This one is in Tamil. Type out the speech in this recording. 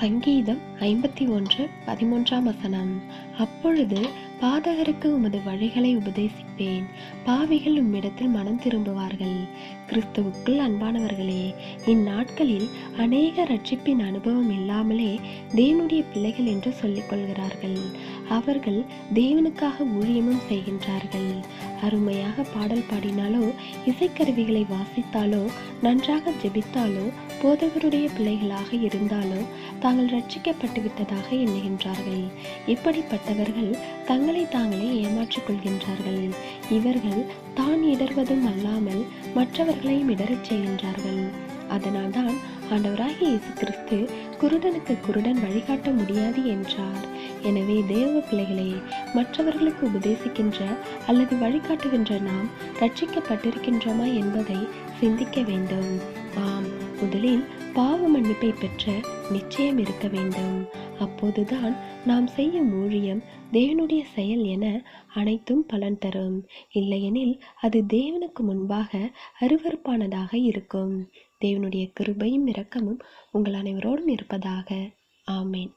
சங்கீதம் ஐம்பத்தி ஒன்று பதிமூன்றாம் வசனம். அப்பொழுது பாதகருக்கு உமது வழிகளை உபதேசிப்பேன். பாவிகள் உம்மிடத்தில் மனம் திரும்புவார்கள். கிறிஸ்துவுக்குள் அன்பானவர்களே இந்நாட்களில் அநேக ரட்சிப்பின் அனுபவம் இல்லாமலே தேவனுடைய பிள்ளைகள் என்று சொல்லிக் கொள்கிறார்கள் அவர்கள் தேவனுக்காக ஊழியமும் செய்கின்றார்கள். அருமையாக பாடல் பாடினாலோ இசைக்கருவிகளை வாசித்தாலோ நன்றாக ஜெபித்தாலோ போதகருடைய பிள்ளைகளாக இருந்தாலோ தாங்கள் ரட்சிக்கப்பட்டு விட்டதாக எண்ணுகின்றார்கள். இப்படிப்பட்டவர்கள் தங்களை தாங்களே ஏமாற்றிக் கொள்கின்றார்கள். இவர்கள் தான் இடர்வதும் அல்லாமல் மற்றவர்களையும் இடரச் செய்கின்றார்கள். அதனால்தான் ஆண்டவராகிய இயேசு கிறிஸ்து குருடனுக்கு குருடன் வழிகாட்ட முடியாது என்றார். எனவே தேவ பிள்ளைகளே மற்றவர்களுக்கு உபதேசிக்கின்ற அல்லது வழிகாட்டுகின்ற நாம் ரட்சிக்கப்பட்டிருக்கின்றோமா என்பதை சிந்திக்க வேண்டும். ஆம் முதலில் பாவ மன்னிப்பை பெற்ற நிச்சயம் இருக்க வேண்டும். அப்போதுதான் நாம் செய்யும் ஊழியம் தேவனுடைய செயல் என அனைத்தும் பலன் தரும். இல்லையெனில் அது தேவனுக்கு முன்பாக அருவருப்பானதாக இருக்கும். தேவனுடைய கிருபையும் இரக்கமும் உங்கள் அனைவரோடும் இருப்பதாக. ஆமேன்.